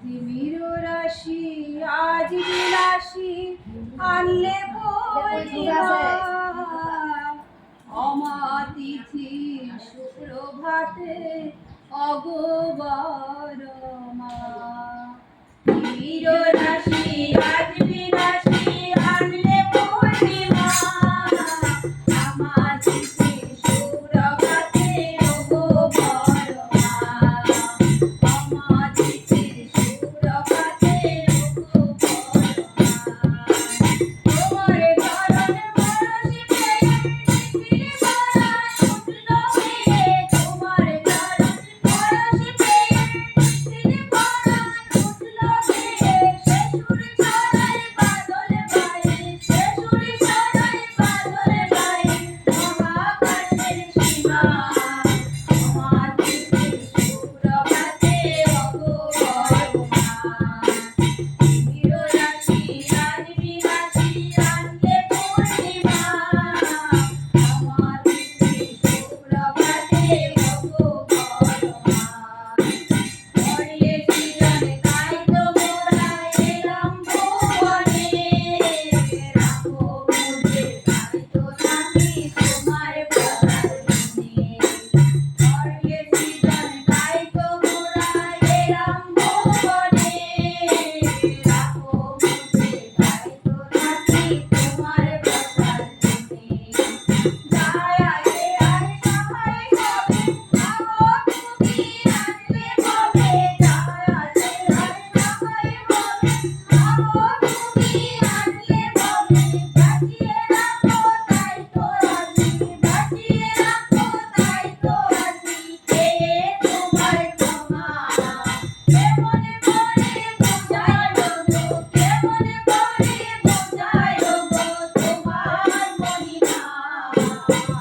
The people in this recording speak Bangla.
তিমির রাশি আজ বিলাসী আনলে অমাতিথি সুপ্রভাতে অগোবা